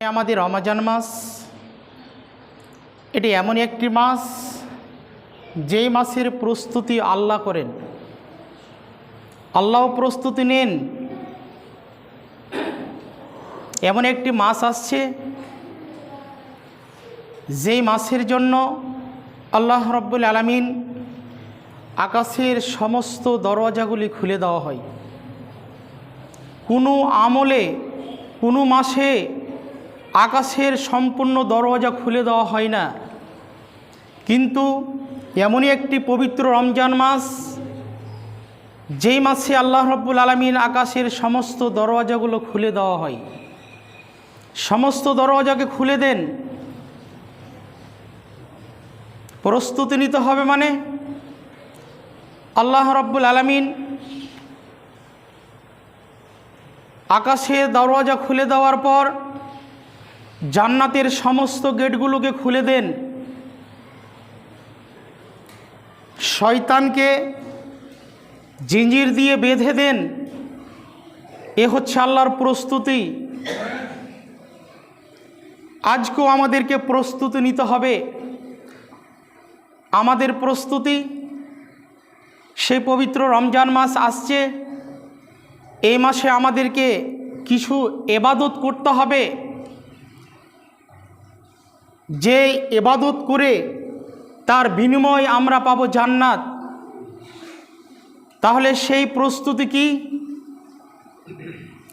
আমাদের রমাজান মাস, এটি এমন একটি মাস, যেই মাসের প্রস্তুতি আল্লাহ করেন। আল্লাহ প্রস্তুতি নেন। এমন একটি মাস আসছে, যেই মাসের জন্য আল্লাহ রব্বুল আলমিন আকাশের সমস্ত দরওয়াজাগুলি খুলে দেওয়া হয়। কোনো আমলে, কোনো মাসে আকাশের সম্পূর্ণ দরওয়াজা খুলে দেওয়া হয় না। কিন্তু এমনই একটি পবিত্র রমজান মাস, যেই মাসে আল্লাহ রব্বুল আলমিন আকাশের সমস্ত দরওয়াজাগুলো খুলে দেওয়া হয়। সমস্ত দরওয়াজাকে খুলে দেন, প্রস্তুতি নিতে হবে মানে আল্লাহ রব্বুল আলমিন আকাশের দরওয়াজা খুলে দেওয়ার পর জান্নাতের সমস্ত গেটগুলোকে খুলে দেন। শয়তানকে জিঞ্জির দিয়ে বেঁধে দেন। এ হচ্ছে আল্লাহর প্রস্তুতি। আজকেও আমাদেরকে প্রস্তুতি নিতে হবে। আমাদের প্রস্তুতি, সেই পবিত্র রমজান মাস আসছে। এই মাসে আমাদেরকে কিছু এবাদত করতে হবে। যে এবাদত করে তার বিনিময় আমরা পাবো জান্নাত। তাহলে সেই প্রস্তুতি কি?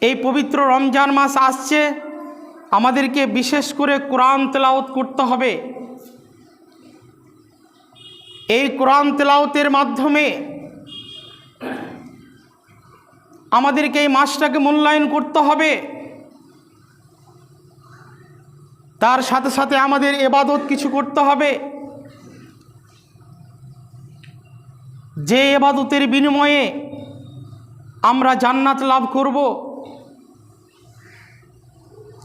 এই পবিত্র রমজান মাস আসছে, আমাদেরকে বিশেষ করে কোরআন তেলাওত করতে হবে। এই কোরআন তেলাওতের মাধ্যমে আমাদেরকে এই মাসটাকে মূল্যায়ন করতে হবে। তার সাথে সাথে আমাদের এবাদত কিছু করতে হবে। যে এবাদতের বিনিময়ে আমরা জান্নাত লাভ করব।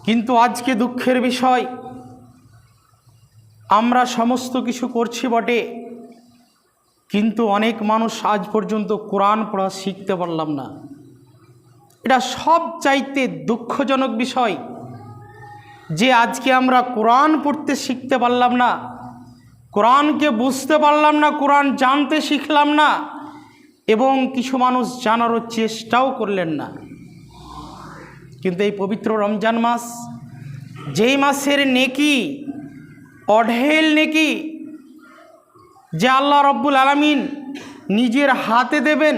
কিন্তু আজকে দুঃখের বিষয়, আমরা সমস্ত কিছু করছি বটে, কিন্তু অনেক মানুষ আজ পর্যন্ত কোরআন পড়া শিখতে পারলাম না। এটা সব চাইতে দুঃখজনক বিষয়। যে আজকে আমরা কোরআন পড়তে শিখতে পারলাম না, কোরআনকে বুঝতে পারলাম না, কোরআন জানতে শিখলাম না, এবং কিছু মানুষ জানারও চেষ্টাও করলেন না। কিন্তু এই পবিত্র রমজান মাস, যেই মাসের নেকি, অঢেল নেকি, যে আল্লাহ রব্বুল আলমিন নিজের হাতে দেবেন,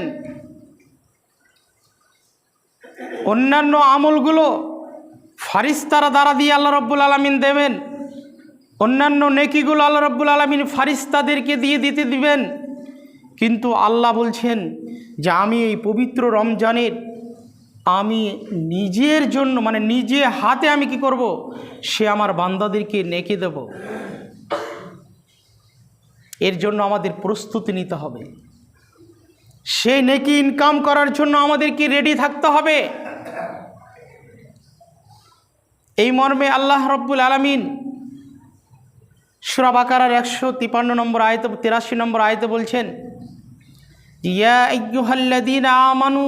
অন্যান্য আমলগুলো ফারিস্তারা দ্বারা দিয়ে আল্লাহ রব্বুল আলমিন দেবেন। অন্যান্য নেকিগুলো আল্লাহ রব্বুল আলমিন ফারিস্তাদেরকে দিয়ে দিতে দিবেন। কিন্তু আল্লাহ বলছেন যে, আমি এই পবিত্র রমজানের, আমি নিজের জন্য মানে নিজে হাতে আমি কি করব? সে আমার বান্দাদেরকে নেকে দেব। এর জন্য আমাদের প্রস্তুতি নিতে হবে। সেই নেকি ইনকাম করার জন্য আমাদেরকে রেডি থাকতে হবে। এই মর্মে আল্লাহ রব্বুল আলমিন সুরাবাকার একশো তিপান্ন নম্বর আয়ত, তিরাশি নম্বর আয়তে বলছেন, ইয়া ইয়ুহাল্লাদিন আমানু,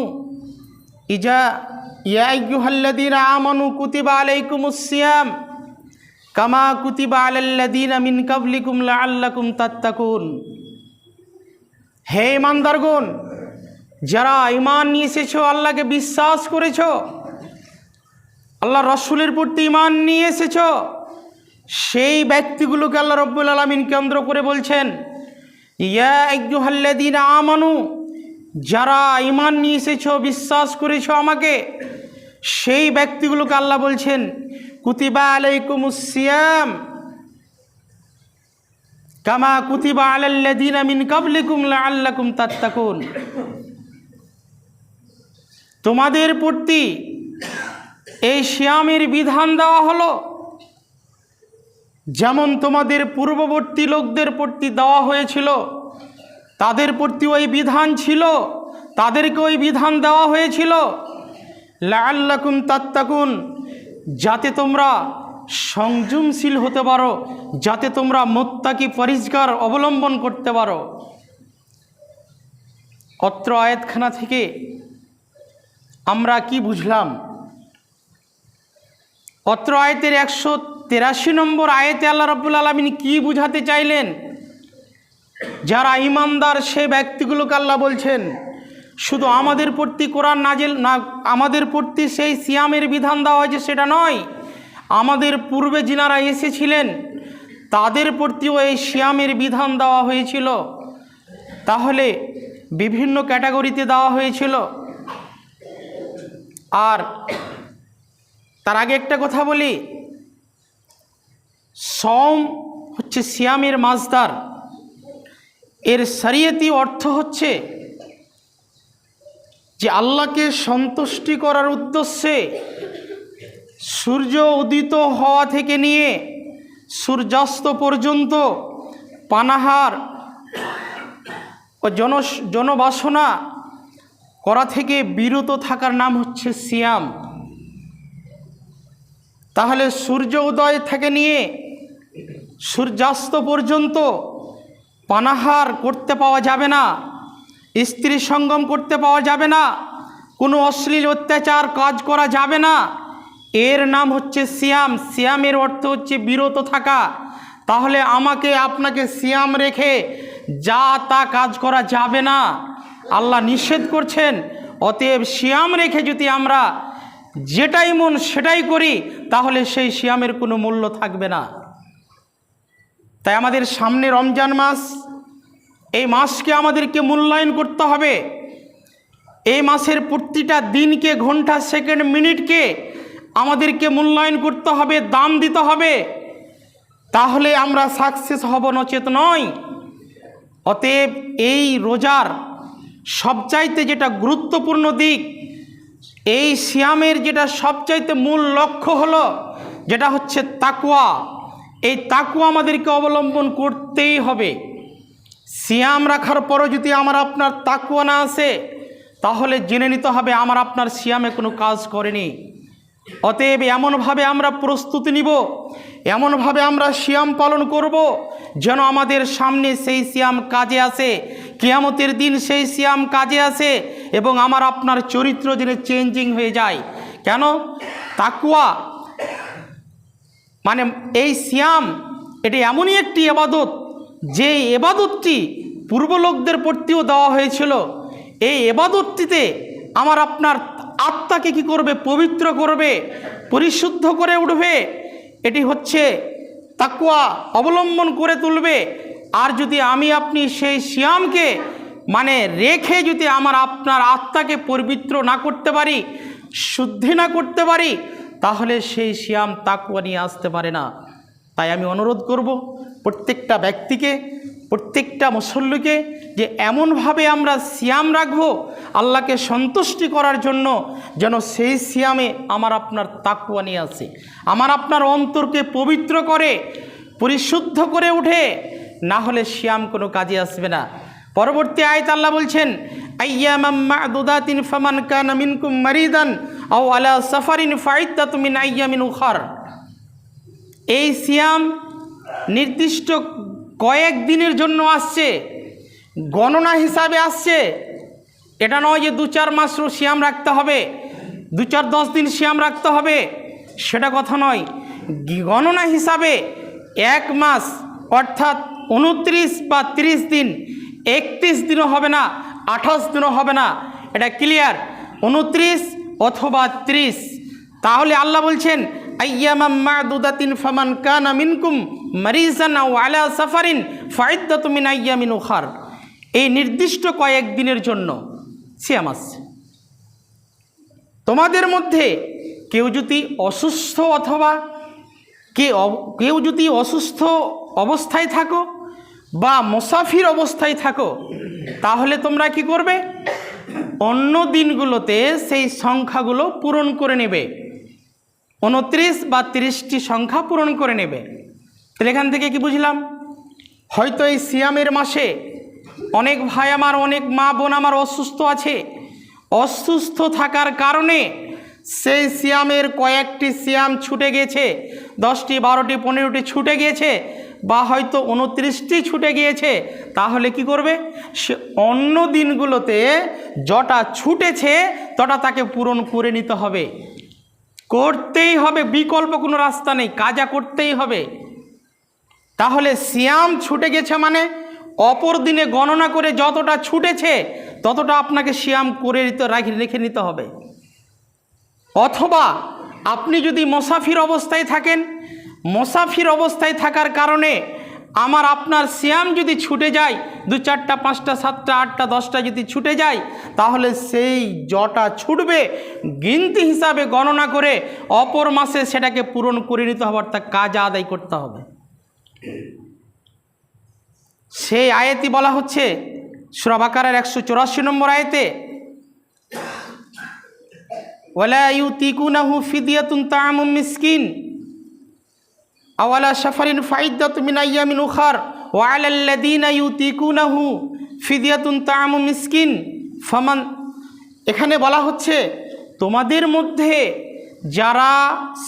ইজা, ইয়া ইয়ুহাল্লাদিন আমানু কুতিবা আলাইকুমুসিয়াম কামা কুতিবা আলাল্লাদিন মিন কাবলিকুম লাআল্লাকুম তাত্তাকুন। হে ইমানদারগণ যারা ইমান নিয়ে এসেছ, আল্লাহকে বিশ্বাস করেছ আল্লাহ রসুলের প্রতি ইমান নিয়ে এসেছ। সেই ব্যক্তিগুলোকে আল্লাহ রব্বুল আলমিন কেন্দ্র করে বলছেন, ইয়া আমানু, যারা ইমান নিয়ে এসেছ, বিশ্বাস করেছ আমাকে, সেই ব্যক্তিগুলোকে আল্লাহ বলছেন, কুতিবা আলাইকুমুসিয়াম কামা কুতিবা আলাল্লাদিন মিন কাবলিকুম লাআল্লাকুম তাত্তাকুন। তোমাদের প্রতি এই শ্যামের বিধান দেওয়া হলো, যেমন তোমাদের পূর্ববর্তী লোকদের প্রতি দেওয়া হয়েছিল, তাদের প্রতি ওই বিধান ছিল, তাদেরকে ওই বিধান দেওয়া হয়েছিল। লাল্লাকুম তাত্তাকুন, যাতে তোমরা সংযমশীল হতে পারো, যাতে তোমরা মোত্তাকি পরিষ্কার অবলম্বন করতে পারো। অত্র আয়াতখানা থেকে আমরা কি বুঝলাম? অত্র আয়তের একশো তেরাশি নম্বর আয়তে আল্লাহ রব্বুল আলমিন কি বুঝাতে চাইলেন? যারা ইমানদার সে ব্যক্তিগুলোকে আল্লাহ বলছেন, শুধু আমাদের প্রতি কোরআন নাজেল না, আমাদের প্রতি সেই সিয়ামের বিধান দেওয়া হয়েছে সেটা নয়, আমাদের পূর্বে যিনারা এসেছিলেন, তাদের প্রতিও এই সিয়ামের বিধান দেওয়া হয়েছিল। তাহলে বিভিন্ন ক্যাটাগরিতে দেওয়া হয়েছিল। আর তার আগে একটা কথা বলি। সম হচ্ছে সিয়ামের মাজদার। এর শরীয়তি অর্থ হচ্ছে যে আল্লাহকে সন্তুষ্টি করার উদ্দেশ্যে সূর্য উদিত হওয়া থেকে নিয়ে সূর্যাস্ত পর্যন্ত পানাহার ও জন জনবাসনা করা থেকে বিরত থাকার নাম হচ্ছে সিয়াম। তাহলে সূর্য উদয় থেকে নিয়ে সূর্যাস্ত পর্যন্ত পানাহার করতে পাওয়া যাবে না, স্ত্রী সঙ্গম করতে পাওয়া যাবে না, কোনো অশ্লীল অত্যাচার কাজ করা যাবে না। এর নাম হচ্ছে সিয়াম। সিয়ামের অর্থ হচ্ছে বিরত থাকা। তাহলে আমাকে, আপনাকে সিয়াম রেখে যা তা কাজ করা যাবে না। আল্লাহ নিষেধ করছেন, অতএব সিয়াম রেখে যদি আমরা যেটাই মন সেটাই করি, তাহলে সেই সিয়ামের কোনো মূল্য থাকবে না। তাই আমাদের সামনে রমজান মাস, এই মাসকে আমাদেরকে মূল্যায়ন করতে হবে। এই মাসের প্রতিটা দিনকে, ঘণ্টা, সেকেন্ড, মিনিটকে আমাদেরকে মূল্যায়ন করতে হবে, দাম দিতে হবে। তাহলে আমরা সাকসেস হব নচেত নয় অতএব এই রোজার সবচাইতে যেটা গুরুত্বপূর্ণ দিক এই সিয়ামের যেটা সবচাইতে মূল লক্ষ্য হলো, যেটা হচ্ছে তাকুয়া এই তাকুয়া আমাদেরকে অবলম্বন করতেই হবে। সিয়াম রাখার পরও যদি আমার আপনার তাকুয়া না আসে তাহলে জেনে নিতে হবে আমার আপনার সিয়ামে কোনো কাজ করেনি। অতএব এমনভাবে আমরা প্রস্তুতি নিব, এমনভাবে আমরা সিয়াম পালন করব, যেন আমাদের সামনে সেই সিয়াম কাজে আসে, কিয়ামতের দিন সেই সিয়াম কাজে আসে এবং আমার আপনার চরিত্র যেন চেঞ্জিং হয়ে যায়। কেন? তাকুয়া মানে এই সিয়াম, এটি এমনই একটি এবাদত, যে এবাদতটি পূর্বলোকদের প্রতিও দেওয়া হয়েছিল। এই এবাদতটিতে আমার আপনার আত্মাকে কি করবে? পবিত্র করবে, পরিশুদ্ধ করে উঠবে। এটি হচ্ছে তাকুয়া অবলম্বন করে তুলবে। আর যদি আমি আপনি সেই সিয়ামকে মানে রেখে যদি আমার আপনার আত্মাকে পবিত্র না করতে পারি, শুদ্ধি না করতে পারি, তাহলে সেই সিয়াম তাকুয়া নিয়ে আসতে পারে না। তাই আমি অনুরোধ করব, প্রত্যেকটা ব্যক্তিকে প্রত্যেকটা মুসল্লিকে যে এমনভাবে আমরা সিয়াম রাখব, আল্লাহকে সন্তুষ্টি করার জন্য যেন সেই সিয়ামে আমার আপনার তাকুয়া নিয়ে আসে। আমার আপনার অন্তরকে পবিত্র করে, পরিশুদ্ধ করে উঠে না হলে সিয়াম কোনো কাজে আসবে না। পরবর্তী আয়ত আল্লাহ বলছেন মারিদান এই সিয়াম নির্দিষ্ট কয়েক দিনের জন্য আসছে, গণনা হিসাবে আসছে। এটা নয় যে দু চার মাস সিয়াম রাখতে হবে, দু চার দশ দিন সিয়াম রাখতে হবে, সেটা কথা নয়। গণনা হিসাবে এক মাস, অর্থাৎ উনত্রিশ বা তিরিশ দিন, একত্রিশ দিনও হবে না, আঠাশ দিনও হবে না। এটা ক্লিয়ার উনত্রিশ অথবা ত্রিশ। তাহলে আল্লাহ বলছেন আইয়ামাম্মাদুদাতিন ফামান কানা মিনকুম মারিজান আলা সাফারিন ফাইদ্দাতু মিন আইয়ামিন উখার। এই নির্দিষ্ট কয়েক দিনের জন্য সিয়াম আসছে তোমাদের মধ্যে কেউ যদি অসুস্থ অথবা কে কেউ যদি অসুস্থ অবস্থায় থাকো বা মুসাফির অবস্থায় থাকো, তাহলে তোমরা কি করবে? অন্য দিনগুলোতে সেই সংখ্যাগুলো পূরণ করে নেবে। উনত্রিশ বা তিরিশটি সংখ্যা পূরণ করে নেবে। তাহলে এখান থেকে কি বুঝলাম? হয়তো এই সিয়ামের মাসে অনেক ভাই আমার, অনেক মা বোন আমার অসুস্থ আছে। অসুস্থ থাকার কারণে সেই সিয়ামের কয়েকটি সিয়াম ছুটে গিয়েছে। দশটি, বারোটি, পনেরোটি ছুটে গিয়েছে বা হয়তো উনত্রিশটি ছুটে গিয়েছে। তাহলে কি করবে? সে অন্য দিনগুলোতে যটা ছুটেছে, তটা তাকে পূরণ করে নিতে হবে। করতেই হবে, বিকল্প কোনো রাস্তা নেই, কাজা করতেই হবে। তাহলে সিয়াম ছুটে গেছে মানে? অপর দিনে গণনা করে যতটা ছুটেছে, ততটা আপনাকে সিয়াম করে নিতে, রাখি, রেখে নিতে হবে। অথবা আপনি যদি মোসাফির অবস্থায় থাকেন, মোসাফির অবস্থায় থাকার কারণে আমার আপনার সিয়াম যদি ছুটে যায়, দু চারটা, পাঁচটা, সাতটা, আটটা, দশটা যদি ছুটে যায়, তাহলে সেই জটা ছুটবে। গিনতি হিসাবে গণনা করে অপর মাসে সেটাকে পূরণ করে নিতে হবে, অর্থাৎ কাজ আদায় করতে হবে। সেই আয়াতি বলা হচ্ছে সুরাবাকারের একশো চৌরাশি নম্বর আয়তে ওলা ইউ তিকুনাহু ফিদিয়াতুন উখার মিসকিন। এখানে বলা হচ্ছে, তোমাদের মধ্যে যারা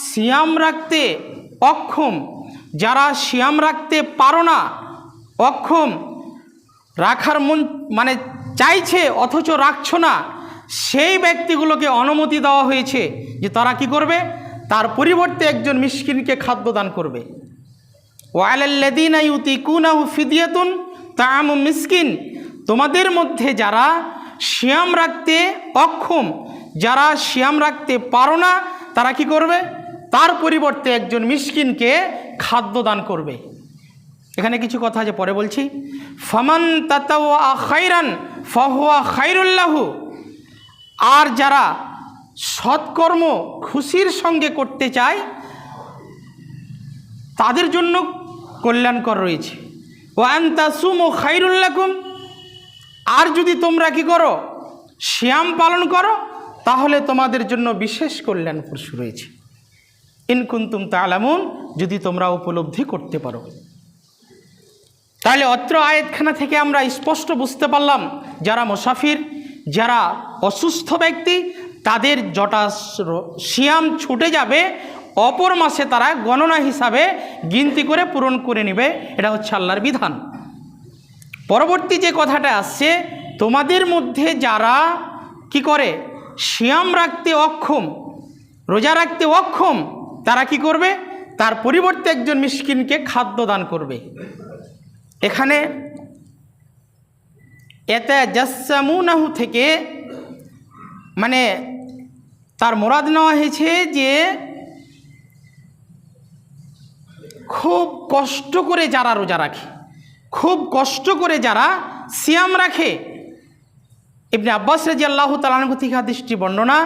সিয়াম রাখতে অক্ষম যারা সিয়াম রাখতে পারো না, অক্ষম রাখার মন মানে চাইছে অথচ রাখছো না, সেই ব্যক্তিগুলোকে অনুমতি দেওয়া হয়েছে যে তারা কি করবে? তার পরিবর্তে একজন মিসকিনকে খাদ্য দান করবে। ওয়ালাল্লাদিনা ইউতিকুনাহু ফিদিয়াতুন তাম মিসকিন। তোমাদের মধ্যে যারা শিয়াম রাখতে অক্ষম, যারা শিয়াম রাখতে পারো না, তারা কি করবে? তার পরিবর্তে একজন মিসকিনকে খাদ্য দান করবে। এখানে কিছু কথা যে পরে বলছি। ফমান তাতাওয়া খাইরান, ফহুয়া খাইরুল্লাহু। আর যারা সৎকর্ম খুশির সঙ্গে করতে চায়, তাদের জন্য কল্যাণকর রয়েছে। ও আন্তাসুম ও খাইরুল্লাকুম। আর যদি তোমরা কি করো শ্যাম পালন করো, তাহলে তোমাদের জন্য বিশেষ কল্যাণ রয়েছে। ইনকুন্তুম তালামুন, যদি তোমরা উপলব্ধি করতে পারো। তাহলে অত্র আয়াতখানা থেকে আমরা স্পষ্ট বুঝতে পারলাম, যারা মুসাফির, যারা অসুস্থ ব্যক্তি, তাদের জটা শিয়াম ছুটে যাবে, অপর মাসে তারা গণনা হিসাবে গিনতি করে পূরণ করে নেবে, এটা হচ্ছে আল্লাহর বিধান। পরবর্তী যে কথাটা আসছে, তোমাদের মধ্যে যারা কি করে? শিয়াম রাখতে অক্ষম, রোজা রাখতে অক্ষম তারা কি করবে? তার পরিবর্তে একজন মিসকিনকে খাদ্য দান করবে। এখানে এতে জাসামুনাহু থেকে মানে তার মোরাদ নেওয়া হয়েছে যে খুব কষ্ট করে যারা রোজা রাখে, খুব কষ্ট করে যারা সিয়াম রাখে। ইবনে আব্বাস রাজি আল্লাহ তালানহু হাদিসটি বর্ণনা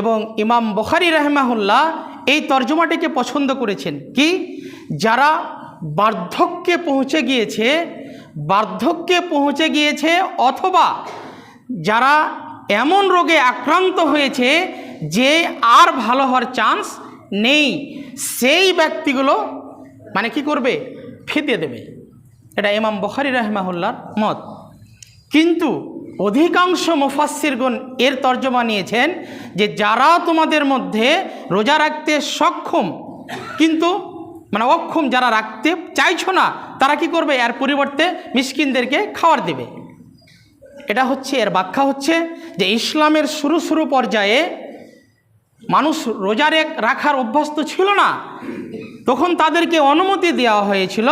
এবং ইমাম বখারি রহমাহুল্লাহ এই তর্জমাটিকে পছন্দ করেছেন। কি? যারা বার্ধক্যে পৌঁছে গিয়েছে, বার্ধক্যে পৌঁছে গিয়েছে অথবা যারা এমন রোগে আক্রান্ত হয়েছে যে আর ভালো হওয়ার চান্স নেই, সেই ব্যক্তিগুলো মানে কি করবে? ফিতে দেবে। এটা ইমাম বখারি রহমাহুল্লার মত। কিন্তু অধিকাংশ মুফাসিরগণ এর তর্জমা নিয়েছেন যে যারা তোমাদের মধ্যে রোজা রাখতে সক্ষম, কিন্তু মানে অক্ষম যারা রাখতে চাইছো না, তারা কি করবে? এর পরিবর্তে মিসকিনদেরকে খাবার দেবে। এটা হচ্ছে, এর ব্যাখ্যা হচ্ছে যে ইসলামের শুরু শুরু পর্যায়ে মানুষ রোজারে রাখার অভ্যাস তো ছিল না। তখন তাদেরকে অনুমতি দেওয়া হয়েছিল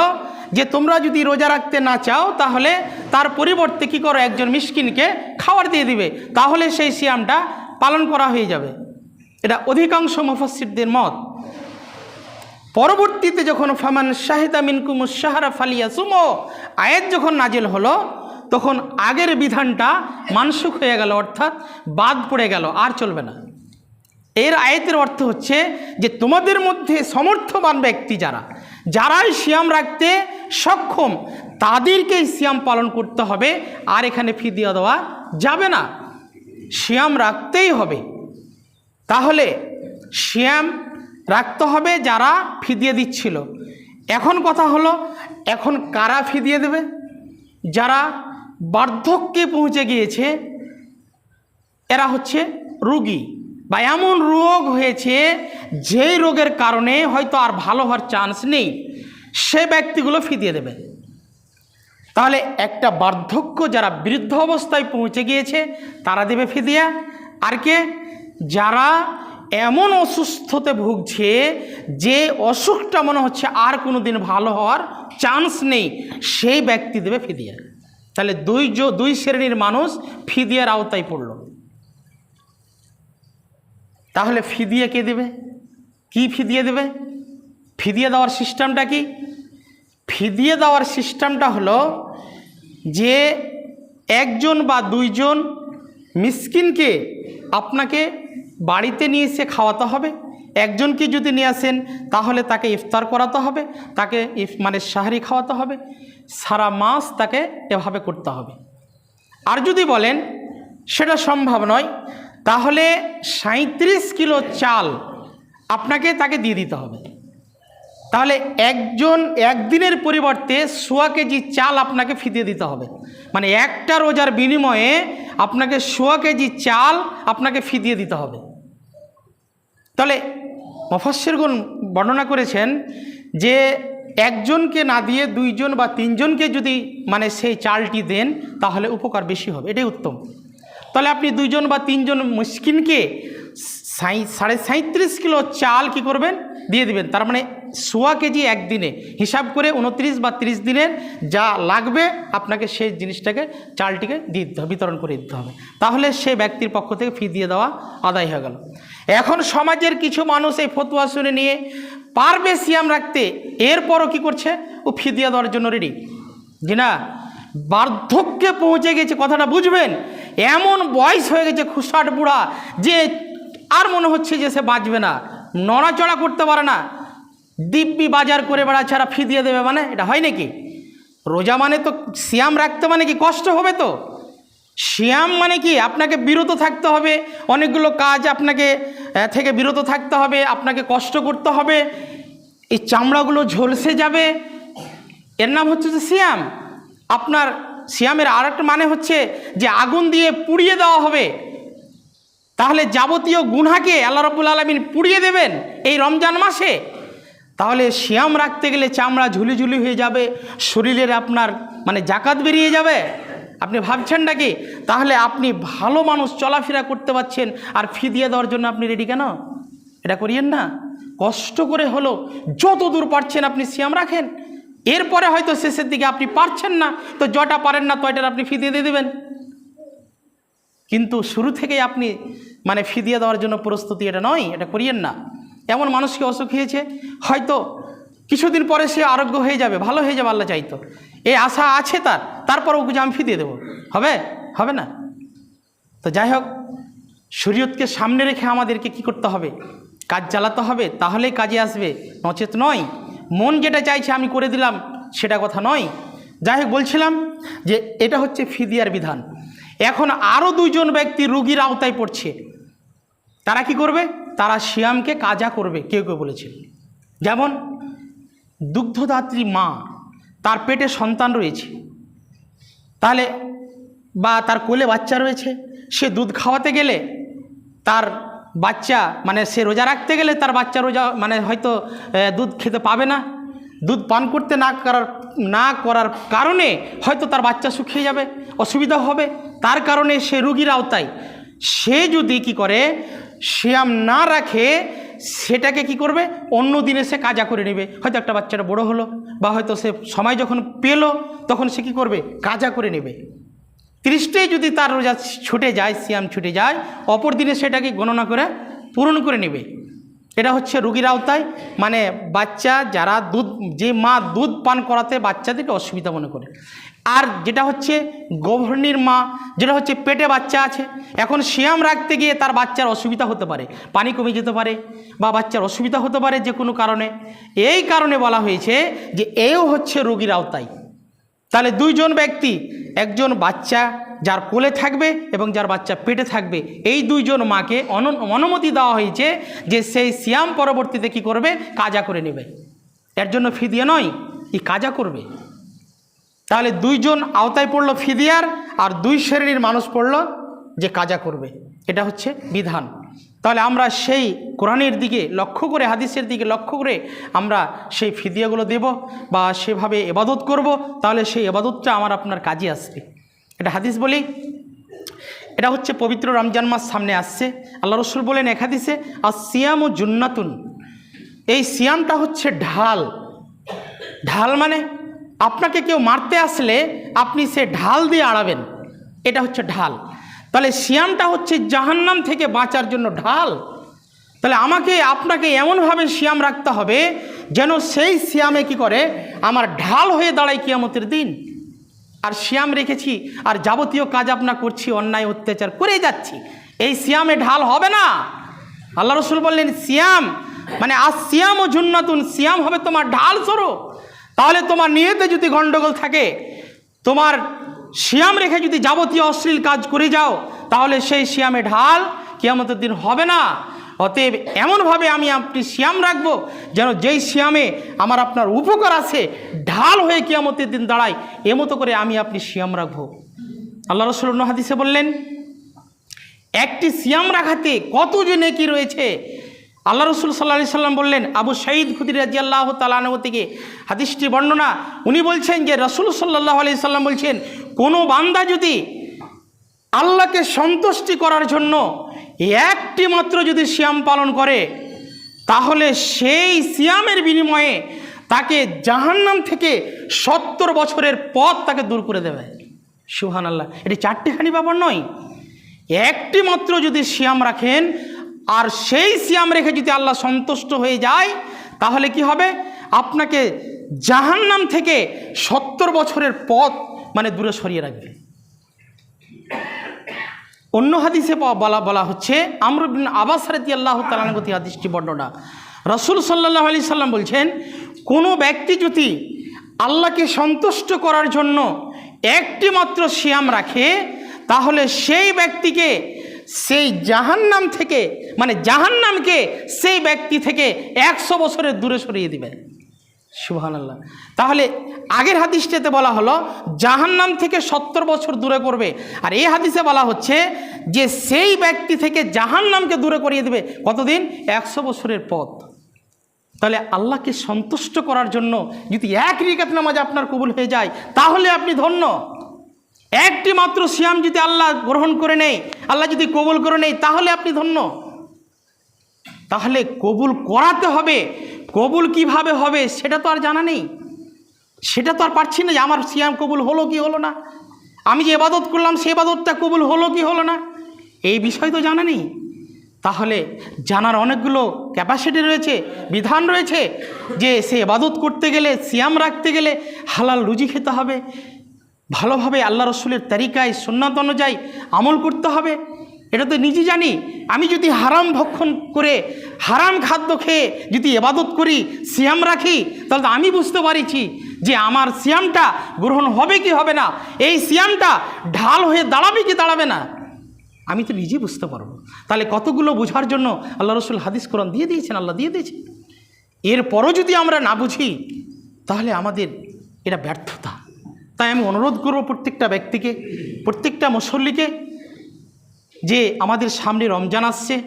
যে তোমরা যদি রোজা রাখতে না চাও, তাহলে তার পরিবর্তে কি করো, একজন মিসকিনকে খাবার দিয়ে দিবে, তাহলে সেই সিয়ামটা পালন করা হয়ে যাবে। এটা অধিকাংশ মুফাসসিরদের মত। পরবর্তীতে যখন ফামান শাহিদা মিনকুম শাহরা ফালিয়া সুমো আয়াত যখন নাজেল হলো, তখন আগের বিধানটা মানসুখ হয়ে গেল, অর্থাৎ বাদ পড়ে গেল, আর চলবে না। এর আয়াতের অর্থ হচ্ছে যে, তোমাদের মধ্যে সমর্থবান ব্যক্তি যারা, যারাই সিয়াম রাখতে সক্ষম। তাদেরকেই সিয়াম পালন করতে হবে, আর এখানে ফিদিয়া দেওয়া যাবে না। সিয়াম রাখতেই হবে। তাহলে শ্যাম রাখতে হবে যারা ফিদিয়ে দিচ্ছিল। এখন কথা হলো, এখন কারা ফিদিয়ে দেবে? যারা বার্ধক্যে পৌঁছে গিয়েছে, এরা হচ্ছে রুগী। বা এমন রোগ হয়েছে, যেই রোগের কারণে হয়তো আর ভালো হওয়ার চান্স নেই। সে ব্যক্তিগুলো ফিদিয়ে দেবে। তাহলে একটা বার্ধক্য যারা বৃদ্ধ অবস্থায় পৌঁছে গিয়েছে, তারা দেবে ফিদিয়া। আর কে? যারা এমন অসুস্থতে ভুগছে, যে অসুখটা মনে হচ্ছে আর কোনো দিন ভালো হওয়ার চান্স নেই, সেই ব্যক্তি দেবে ফিদিয়া। তাহলে দুই দুই শ্রেণির মানুষ ফিদিয়ার আওতায় পড়ল। তাহলে ফিদিয়া কে দেবে? কি ফিদিয়ে দেবে? ফিদিয়ে দেওয়ার সিস্টেমটা কি? ফিদিয়ে দেওয়ার সিস্টেমটা হলো যে একজন বা দুইজন মিসকিনকে আপনাকে বাড়িতে নিয়ে এসে খাওয়াতে হবে। একজনকে যদি নিয়ে আসেন, তাহলে তাকে ইফতার করাতে হবে, তাকে ইফ মানে সাহারি খাওয়াতে হবে। সারা মাস তাকে এভাবে করতে হবে। আর যদি বলেন, সেটা সম্ভব নয়, তাহলে সাঁত্রিশ কিলো চাল আপনাকে তাকে দিয়ে দিতে হবে। তাহলে একজন একদিনের পরিবর্তে সোয়া কেজি চাল আপনাকে ফিদিয়ে দিতে হবে। মানে একটা রোজার বিনিময়ে আপনাকে সোয়া কেজি চাল আপনাকে ফিদিয়ে দিতে হবে। তাহলে মফাসিরগুন বর্ণনা করেছেন যে একজনকে না দিয়ে দুইজন বা তিনজনকে যদি মানে সেই চালটি দেন, তাহলে উপকার বেশি হবে। এটাই উত্তম। তাহলে আপনি দুইজন বা তিনজন মুসকিনকে সাই সাড়ে সাঁত্রিশ কিলো চাল কি করবেন? দিয়ে দিবেন। তার মানে সোয়া কেজি একদিনে হিসাব করে উনত্রিশ বা ত্রিশ দিনের যা লাগবে আপনাকে সেই জিনিসটাকে, চালটিকে দিতে হবে, বিতরণ করে দিতে হবে। তাহলে সে ব্যক্তির পক্ষ থেকে ফি দিয়ে দেওয়া আদায় হয়ে গেল। এখন সমাজের কিছু মানুষ এই ফতুয়া শুনে নিয়ে, পারবে সিয়াম রাখতে, এরপরও কি করছে? ও ফি দিয়ে দেওয়ার জন্য রেডি জি না, বার্ধক্যে পৌঁছে গেছে, কথাটা বুঝবেন? এমন বয়স হয়ে গেছে, খুশাট বুড়া, যে আর মনে হচ্ছে যে সে বাঁচবে না, নড়াচড়া করতে পারে না। দিব্যি বাজার করে বেড়া ছাড়া ফি দিয়ে দেবে মানে? এটা হয় নাকি? রোজা মানে তো সিয়াম রাখতে মানে কি কষ্ট হবে তো? শ্যাম মানে কি? আপনাকে বিরত থাকতে হবে, অনেকগুলো কাজ আপনাকে থেকে বিরত থাকতে হবে, আপনাকে কষ্ট করতে হবে, এই চামড়াগুলো ঝলসে যাবে। এর নাম হচ্ছে যে সিয়াম। আপনার সিয়ামের আর মানে হচ্ছে যে আগুন দিয়ে পুড়িয়ে দেওয়া হবে। তাহলে যাবতীয় গুনহাকে আল্লাহ রব্বুল আলমিন পুড়িয়ে দেবেন এই রমজান মাসে। তাহলে শ্যাম রাখতে গেলে চামড়া ঝুলি ঝুলি হয়ে যাবে, শরীরের আপনার মানে জাকাত বেরিয়ে যাবে। আপনি ভাবছেন নাকি? তাহলে আপনি ভালো মানুষ, চলাফেরা করতে পারছেন, আর ফি দিয়ে দেওয়ার জন্য আপনি রেডি কেন? এটা করিয়েন না। কষ্ট করে হলো যত দূর পারছেন আপনি শ্যাম রাখেন। এরপরে হয়তো শেষের দিকে আপনি পারছেন না, তো জটা পারেন না, তয়টার আপনি ফি দিয়ে দিয়ে দেবেন। কিন্তু শুরু থেকেই আপনি মানে ফিদিয়ে দেওয়ার জন্য প্রস্তুতি এটা নয়, এটা করিয়েন না। এমন মানুষকে অসুখ হয়েছে, হয়তো কিছুদিন পরে সে আরোগ্য হয়ে যাবে, ভালো হয়ে যাবে, আল্লাহ চাইতো। এই আশা আছে তার, তারপর ওকে আমি ফিদিয়ে দেবো। হবে? হবে না? তো যাই হোক, শরীয়তকে সামনে রেখে আমাদেরকে কি করতে হবে? কাজ চালাতে হবে, তাহলেই কাজে আসবে। নচেত নয়। মন যেটা চাইছে আমি করে দিলাম, সেটা কথা নয়। যাই হোক, বলছিলাম যে এটা হচ্ছে ফিদিয়ার বিধান। এখন আরও দুইজন ব্যক্তি রুগীর আওতায় পড়ছে। তারা কি করবে? তারা শিয়ামকে কাজা করবে, কেউ কেউ বলেছে। যেমন দুগ্ধদাত্রী মা, তার পেটে সন্তান রয়েছে। তাহলে বা তার কোলে বাচ্চা রয়েছে, সে দুধ খাওয়াতে গেলে তার বাচ্চা মানে সে রোজা রাখতে গেলে তার বাচ্চা রোজা মানে হয়তো দুধ খেতে পাবে না। দুধ পান করতে না করার না করার কারণে হয়তো তার বাচ্চা শুকিয়ে যাবে, অসুবিধা হবে। তার কারণে সে রুগীর আওতায়। সে যদি কি করে শ্যাম না রাখে, সেটাকে কি করবে? অন্য দিনে সে কাজা করে নেবে। হয়তো একটা বাচ্চাটা বড় হলো, বা হয়তো সে সময় যখন পেল, তখন সে কি করবে? কাজা করে নেবে। ত্রিশটাই যদি তার রোজা ছুটে যায়, সিয়াম ছুটে যায়, অপর দিনে সেটাকে গণনা করে পূরণ করে নেবে। এটা হচ্ছে রুগীর আওতায় মানে বাচ্চা যারা দুধ, যে মা দুধ পান করাতে বাচ্চাদেরকে অসুবিধা মনে করে। আর যেটা হচ্ছে গর্ভিণীর মা, যেটা হচ্ছে পেটে বাচ্চা আছে, এখন শিয়াম রাখতে গিয়ে তার বাচ্চার অসুবিধা হতে পারে, পানি কমে যেতে পারে বা বাচ্চার অসুবিধা হতে পারে যে কোনো কারণে। এই কারণে বলা হয়েছে যে এও হচ্ছে রোগীর আওতায়। তাহলে দুইজন ব্যক্তি, একজন বাচ্চা যার কোলে থাকবে এবং যার বাচ্চা পেটে থাকবে। এই দুইজন মাকে অন- অনুমতি দেওয়া হয়েছে যে সেই সিয়াম পরবর্তীতে কি করবে? কাজা করে নেবে। এর জন্য ফিদিয়া নয়, ই কাজা করবে। তাহলে দুইজন আওতায় পড়ল ফিদিয়ার আর দুই শ্রেণির মানুষ পড়ল যে কাজা করবে। এটা হচ্ছে বিধান। তাহলে আমরা সেই কোরআনের দিকে লক্ষ্য করে, হাদিসের দিকে লক্ষ্য করে আমরা সেই ফিদিয়াগুলো দেব বা সেভাবে এবাদত করব। তাহলে সেই এবাদতটা আমার আপনার কাজে আসবে। এটা হাদিস বলি। এটা হচ্ছে পবিত্র রমজান মাস সামনে আসছে। আল্লাহ রসুল বলেন একাদিসে আর সিয়াম ও জুন্নাতুন। এই সিয়ামটা হচ্ছে ঢাল। ঢাল মানে আপনাকে কেউ মারতে আসলে আপনি সে ঢাল দিয়ে আড়াবেন। এটা হচ্ছে ঢাল। তাহলে সিয়ামটা হচ্ছে জাহান্নাম থেকে বাঁচার জন্য ঢাল। তাহলে আমাকে, আপনাকে এমনভাবে সিয়াম রাখতে হবে যেন সেই সিয়ামে কি করে? আমার ঢাল হয়ে দাঁড়ায় কিয়ামতের দিন। আর সিয়াম রেখেছি, আর যাবতীয় কাজ আপনার করছি, অন্যায়, অত্যাচার করে যাচ্ছি। এই সিয়ামে ঢাল হবে না। আল্লাহ রসুল বললেন, সিয়াম মানে আর সিয়াম ও জুন্নাতুন, সিয়াম হবে তোমার ঢাল স্বরূপ। তাহলে তোমার নিয়েতে যদি গণ্ডগোল থাকে, তোমার সিয়াম রেখে যদি যাবতীয় অশ্লীল কাজ করে যাও, তাহলে সেই সিয়ামে ঢাল কিয়ামতের দিন হবে না। অতএব এমনভাবে আমি আপনি সিয়াম রাখব যেন যেই সিয়ামে আমার আপনার উপকার আছে, ঢাল হয়ে কিয়ামতের দিন দাঁড়ায় এমতো করে আমি আপনি সিয়াম রাখব। আল্লাহ রসুল হাদিসে বললেন, একটি সিয়াম রাখাতে কত যে নেকি রয়েছে। আল্লাহ রসুল সাল্লাহ সাল্লাম বললেন, আবু শহীদ খুদির রাজি আল্লাহ তালানহ থেকে হাদিসটি বর্ণনা, উনি বলছেন যে রসুল সাল্লাহ আলি সাল্লাম বলছেন, কোনো বান্দা যদি আল্লাহকে সন্তুষ্টি করার জন্য একটি মাত্র যদি সিয়াম পালন করে, তাহলে সেই সিয়ামের বিনিময়ে তাকে জাহান্নাম থেকে সত্তর বছরের পথ তাকে দূর করে দেবে। সুহান আল্লাহ এটি চারটিখানি ব্যাপার নয়। একটি মাত্র যদি সিয়াম রাখেন, আর সেই সিয়াম রেখে যদি আল্লাহ সন্তুষ্ট হয়ে যায়, তাহলে কি হবে? আপনাকে জাহান্নাম থেকে সত্তর বছরের পথ মানে দূরে সরিয়ে রাখবে। অন্য হাদিসে বলা বলা হচ্ছে আমরুবিন আবাস রাতি আল্লাহ তালানগতি হাদিসটি বর্ণনা। রসুল সাল্লাহ আলি সাল্লাম বলছেন, কোনো ব্যক্তি যদি আল্লাহকে সন্তুষ্ট করার জন্য একটি মাত্র সিয়াম রাখে, তাহলে সেই ব্যক্তিকে সেই জাহান্নাম থেকে মানে জাহান্নামকে সেই ব্যক্তি থেকে একশো বছরের দূরে সরিয়ে দিবে। সুহান আল্লাহ তাহলে আগের হাদিসটাতে বলা হলো, জাহান্নাম থেকে সত্তর বছর দূরে করবে। আর এই হাদিসে বলা হচ্ছে যে সেই ব্যক্তি থেকে জাহান্নামকে দূরে করিয়ে দেবে কতদিন? একশো বছরের পথ। তাহলে আল্লাহকে সন্তুষ্ট করার জন্য যদি এক রিকাত নামাজ আপনার কবুল হয়ে যায়, তাহলে আপনি ধন্য। একটি মাত্র সিয়াম যদি আল্লাহ গ্রহণ করে নেই আল্লাহ যদি কবুল করে নেই তাহলে আপনি ধন্য। তাহলে কবুল করাতে হবে। কবুল কীভাবে হবে সেটা তো আর জানা নেই। সেটা তো আর পারছি না যে আমার সিয়াম কবুল হলো কি হলো না। আমি যে এবাদত করলাম সে এবাদতটা কবুল হলো কি হলো না। এই বিষয় তো জানা নেই। তাহলে জানার অনেকগুলো ক্যাপাসিটি রয়েছে, বিধান রয়েছে যে সে এবাদত করতে গেলে, সিয়াম রাখতে গেলে হালাল রুজি খেতে হবে। ভালোভাবে আল্লাহ রসুলের তারিকায় সন্ন্যত অনুযায়ী আমল করতে হবে। এটা তো নিজে জানি। আমি যদি হারাম ভক্ষণ করে, হারাম খাদ্য খেয়ে যদি এবাদত করি, সিয়াম রাখি, তাহলে আমি বুঝতে পারিছি যে আমার সিয়ামটা গ্রহণ হবে কি হবে না। এই সিয়ামটা ঢাল হয়ে দাঁড়াবে কি দাঁড়াবে না? আমি তো নিজেই বুঝতে পারব। তাহলে কতগুলো বোঝার জন্য আল্লাহ রসুল হাদিস কোরআন দিয়ে দিয়েছেন, আল্লাহ দিয়ে দিয়েছেন। এরপরও যদি আমরা না বুঝি, তাহলে আমাদের এটা ব্যর্থতা। তাই আমি অনুরোধ করব প্রত্যেকটা ব্যক্তিকে, প্রত্যেকটা মুসল্লিকে যে আমাদের সামনে রমজান আসছে।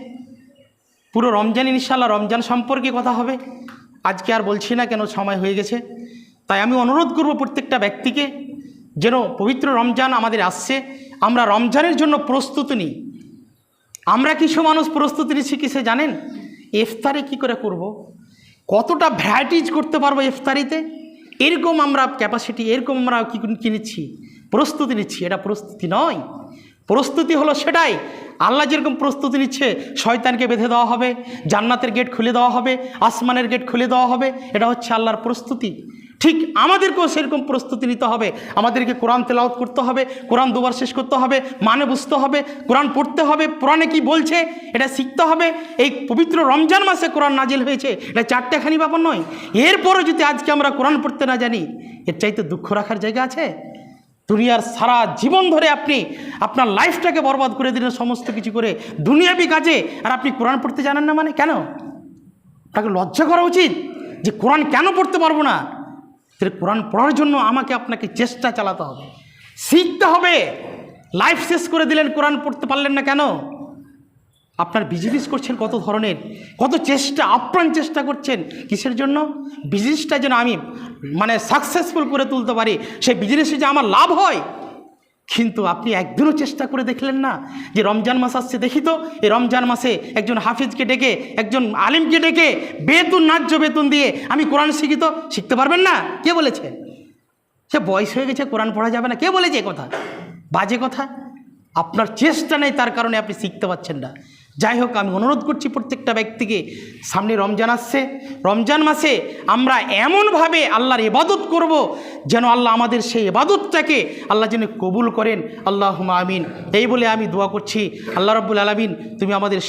পুরো রমজান ইনশাল্লাহ রমজান সম্পর্কে কথা হবে। আজকে আর বলছি না কেন সময় হয়ে গেছে। তাই আমি অনুরোধ করব প্রত্যেকটা ব্যক্তিকে যেন পবিত্র রমজান আমাদের আসছে। আমরা রমজানের জন্য প্রস্তুতি নিই। আমরা কিছু মানুষ প্রস্তুতি নিচ্ছি কিসে জানেন? ইফতারে কি করে করব। কতটা ভ্যারাইটিজ করতে পারব ইফতারিতে? এরকম আমরা ক্যাপাসিটি এরকম আমরা কী কিনেছি প্রস্তুতি নিচ্ছি। এটা প্রস্তুতি নয়। প্রস্তুতি হলো সেটাই। আল্লাহ যেরকম প্রস্তুতি নিচ্ছে, শয়তানকে বেঁধে দেওয়া হবে, জান্নাতের গেট খুলে দেওয়া হবে, আসমানের গেট খুলে দেওয়া হবে, এটা হচ্ছে আল্লাহর প্রস্তুতি। ঠিক আমাদেরকেও সেরকম প্রস্তুতি নিতে হবে। আমাদেরকে কোরআন তেলাওত করতে হবে, কোরআন দুবার শেষ করতে হবে মানে বুঝতে হবে, কোরআন পড়তে হবে, কোরআনে কি বলছে, এটা শিখতে হবে। এই পবিত্র রমজান মাসে কোরআন নাজিল হয়েছে, এটা চারটেখানি ব্যাপার নয়। এরপরও যদি আজকে আমরা কোরআন পড়তে না জানি, এর চাইতে দুঃখ রাখার জায়গা আছে? দুনিয়ার সারা জীবন ধরে আপনি আপনার লাইফটাকে বরবাদ করে দিলেন, সমস্ত কিছু করে দুনিয়াবি কাজে। আর আপনি কোরআন পড়তে জানেন না মানে কেন? তাকে লজ্জা করা উচিত যে কোরআন কেন পড়তে পারব না? তাহলে কোরআন পড়ার জন্য আমাকে আপনাকে চেষ্টা চালাতে হবে। শিখতে হবে। লাইফ শেষ করে দিলেন, কোরআন পড়তে পারলেন না কেন? আপনার বিজনেস করছেন কত ধরনের, কত চেষ্টা, আপ্রাণ চেষ্টা করছেন, কিসের জন্য? বিজনেসটা যেন আমি মানে সাকসেসফুল করে তুলতে পারি, সেই বিজনেসে যে আমার লাভ হয়। কিন্তু আপনি একদিনও চেষ্টা করে দেখলেন না যে রমজান মাস আসছে, দেখি তো, এই রমজান মাসে একজন হাফিজকে ডেকে, একজন আলিমকে ডেকে বেতন, ন্যায্য বেতন দিয়ে আমি কোরআন শিখি তো, শিখতে পারবেন না? কে বলেছে? সে বয়স হয়ে গেছে, কোরআন পড়া যাবে না। কে বলেছে কথা? বাজে কথা। আপনার চেষ্টা নেই, তার কারণে আপনি শিখতে পাচ্ছেন না। যাই হোক, আমি অনুরোধ করছি প্রত্যেকটা ব্যক্তিকে, সামনে রমজান আসছে। রমজান মাসে আমরা এমনভাবে আল্লাহর ইবাদত করব যেন আল্লাহ আমাদের সেই ইবাদতটাকে আল্লাহ যেন কবুল করেন। আল্লাহ আমিন। এই বলে আমি দোয়া করছি। আল্লাহ রব্বুল আলমিন, তুমি আমাদের